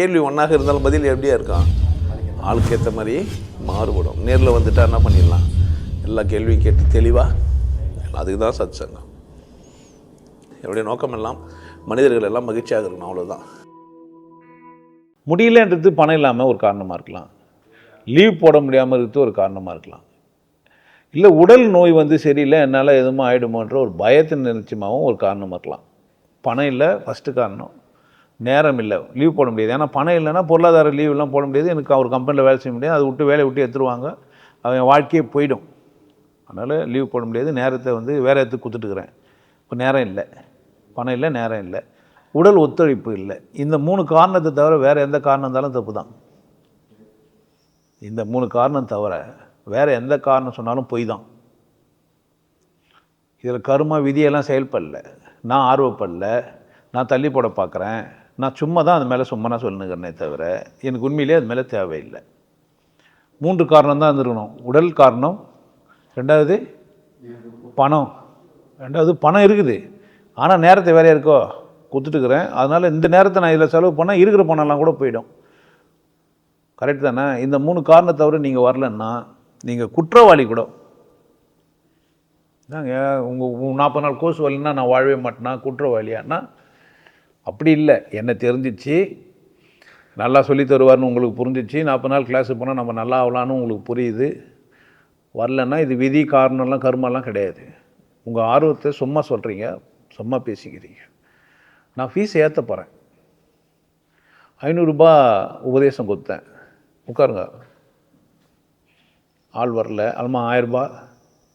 கேள்வி ஒன்றாக இருந்தாலும் பதில் எப்படியா இருக்கான் ஆளுக்கு ஏற்ற மாதிரி மாறுபடும். நேரில் வந்துட்டா என்ன பண்ணிடலாம்? எல்லா கேள்வியும் கேட்டு தெளிவாக அதுக்கு தான் சத் சங்கம் என்னுடைய நோக்கம் எல்லாம் மனிதர்கள் எல்லாம் மகிழ்ச்சியாக இருக்கணும் அவ்வளோதான் முடியலன்றது பணம் இல்லாமல் ஒரு காரணமாக இருக்கலாம். லீவ் போட முடியாமல் இருக்கிறது ஒரு காரணமாக இருக்கலாம். இல்லை உடல் நோய் வந்து சரியில்லை என்னால் எதுவும் ஆகிடுமோன்ற ஒரு பயத்தின் நிச்சயமாகவும் ஒரு காரணமாக இருக்கலாம். பணம் இல்லை ஃபஸ்ட்டு காரணம். நேரம் இல்லை லீவ் போட முடியாது. ஏன்னா பணம் இல்லைன்னா பொருளாதார லீவெல்லாம் போட முடியாது. எனக்கு அவர் கம்பெனியில் வேலை செய்ய முடியாது. அதை விட்டு வேலையை விட்டு எடுத்துருவாங்க. அவன் வாழ்க்கையே போயிடும். அதனால் லீவ் போட முடியாது. நேரத்தை வந்து வேறு இடத்துக்கு கொடுத்துட்டுக்கிறேன் இப்போ நேரம் இல்லை. பணம் இல்லை நேரம் இல்லை. உடல் ஒத்துழைப்பு இல்லை. இந்த மூணு காரணத்தை தவிர வேறு எந்த காரணம் இருந்தாலும் தப்பு தான். இந்த மூணு காரணம் தவிர வேறு எந்த காரணம் சொன்னாலும் பொய் தான். இதில் கருமா விதியெல்லாம் செயல்படல. நான் ஆர்வப்படல. நான் தள்ளி போட பார்க்குறேன். நான் சும்மா தான் அது மேலே சும்மா நான் தவிர எனக்கு உண்மையிலே அது மேலே தேவையில்லை. மூன்று காரணம் தான் இருந்திருக்கணும். உடல் காரணம் ரெண்டாவது பணம். ரெண்டாவது பணம் இருக்குது. ஆனால் நேரத்தை வேறையா இருக்கோ கொடுத்துட்டுக்கிறேன் அதனால் இந்த நேரத்தை நான் இதில் செலவு பண்ணால் இருக்கிற பணம்லாம் கூட போயிடும். கரெக்ட் தானே? இந்த மூணு காரணத்தை தவிர நீங்கள் வரலன்னா நீங்கள் குற்றவாளி கூட. தாங்க உங்கள் நாற்பது நாள் கோர்ஸ் வரலன்னா நான் வாழவே மாட்டேனா? குற்றவாளியானா? அப்படி இல்லை. என்ன தெரிஞ்சிச்சு. நல்லா சொல்லி தருவார்னு உங்களுக்கு புரிஞ்சிச்சு. நாற்பது நாள் கிளாஸுக்கு போனால் நம்ம நல்லா ஆகலான்னு உங்களுக்கு புரியுது. வரலன்னா இது விதி காரணம்லாம் கர்மெல்லாம் கிடையாது. உங்கள் ஆர்வத்தை சும்மா சொல்கிறீங்க சும்மா பேசிக்கிறீங்க. நான் ஃபீஸ் ஏற்ற போகிறேன் ஐநூறுரூபா உபதேசம் கொடுத்தேன். உட்காருங்க. ஆள் வரல. அல்மா ஆயரூபா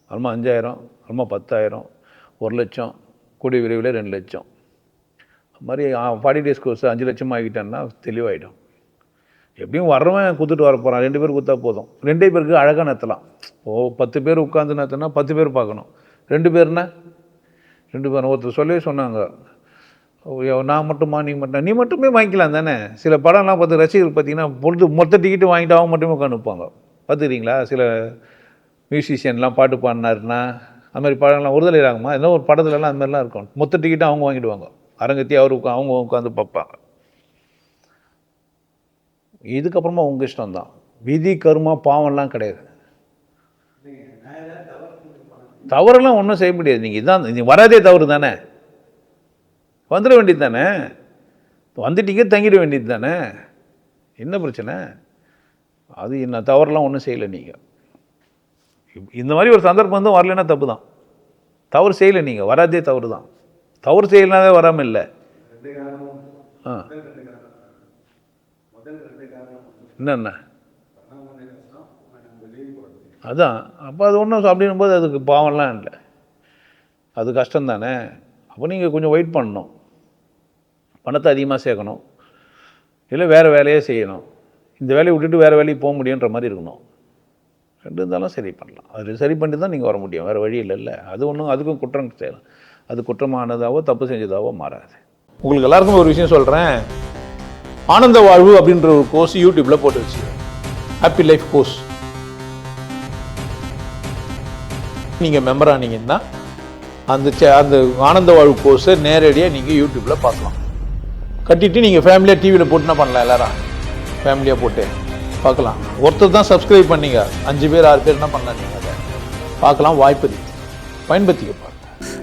அல்மா அஞ்சாயிரம். அல்மா பத்தாயிரம். ஒரு லட்சம். கூடிய விரைவில் ரெண்டு லட்சம். மாதிரி ஃபார்ட்டி டேஸ் கோர்ஸ் அஞ்சு லட்சம் ஆகிட்டேன்னா தெளிவாயிடும். எப்படியும் வர்றவன் கொடுத்துட்டு வர போகிறான் ரெண்டு பேர் கொடுத்தா போதும். ரெண்டே பேருக்கு அழகாக நடத்தலாம். ஓ பத்து பேர் உட்காந்து நத்தினா பத்து பேர் பார்க்கணும். ரெண்டு பேர்னா? ரெண்டு பேர். ஒருத்தர் சொல்லவே சொன்னாங்க. ஐயோ, நான் மட்டுமா நீ மட்டும்? நீ மட்டுமே வாங்கிக்கலாம் தானே? சில படம்லாம் பார்த்து ரசிகர்கள் பார்த்தீங்கன்னா பொழுது மொத்த டிக்கெட்டு வாங்கிட்டு அவங்க மட்டுமே உட்காந்து நிற்பாங்க பார்த்துக்கிறீங்களா? சில மியூசிஷியன்லாம் பாட்டு பாடினாருன்னா அது மாதிரி படம்லாம் ஒருதலை ராகமா ஏதோ ஒரு படத்துலலாம் அது மாதிரிலாம் இருக்கும். மொத்த டிக்கெட்டு அவங்க வாங்கிடுவாங்க. அரங்கத்தி அவர் உட்கா அவங்க உட்காந்து பார்ப்பாங்க. இதுக்கப்புறமா உங்கள் இஷ்டம் தான் விதி கருமா பாவம்லாம் கிடையாது. தவறெல்லாம் ஒன்றும் செய்ய முடியாது. நீங்கள் இதான் நீங்கள் வராதே தவறு தானே? வந்துட வேண்டியது தானே? வந்துட்டீங்க தங்கிட வேண்டியது தானே? என்ன பிரச்சனை? அது என்ன தவறுலாம் ஒன்றும் செய்யலை நீங்கள் இந்த மாதிரி ஒரு சந்தர்ப்பம் வந்து வரலைன்னா தப்பு தான் தவறு செய்யலை நீங்கள் வராதே தவறு தான் தவறு செய்யலனாவே வராமல் இல்லை ஆ. என்னென்ன? அதான். அப்போ அது ஒன்றும் அப்படின்னும் போது அதுக்கு பாவம்லாம் இல்லை. அது கஷ்டம் தானே அப்போ நீங்கள் கொஞ்சம் வெயிட் பண்ணணும். பணத்தை அதிகமாக சேர்க்கணும். இல்லை வேறு வேலையே செய்யணும். இந்த வேலையை விட்டுட்டு வேறு வேலைக்கு போக முடியுன்ற மாதிரி இருக்கணும். ரெண்டு இருந்தாலும் சரி பண்ணலாம். அது சரி பண்ணி தான் நீங்கள் வர முடியும். வேறு வழி இல்லைல்ல. அது ஒன்றும் அதுக்கும் குற்றம் செய்யலாம். அது குற்றமானதாவோ தப்பு செஞ்சதாவோ மாறாது. உங்களுக்கு எல்லாருக்கும் ஒரு விஷயம் சொல்கிறேன் ஆனந்த வாழ்வு அப்படின்ற ஒரு கோர்ஸ் யூடியூப்பில் போட்டு வச்சு ஹாப்பி லைஃப் கோர்ஸ் நீங்கள் மெம்பர் ஆனீங்கன்னா அந்த சே- அந்த ஆனந்த வாழ்வு கோர்ஸை நேரடியாக நீங்கள் யூடியூப்பில் பார்க்கலாம். கட்டிட்டு நீங்கள் ஃபேமிலியாக டிவியில் போட்டுனா பண்ணலாம் எல்லாரும். ஃபேமிலியாக போட்டு பார்க்கலாம். ஒருத்தர் தான் சப்ஸ்கிரைப் பண்ணீங்க. அஞ்சு பேர் ஆறு பேர் என்ன பண்ணலாம் நீங்கள் அதை? பார்க்கலாம் வாய்ப்பு இருக்கு.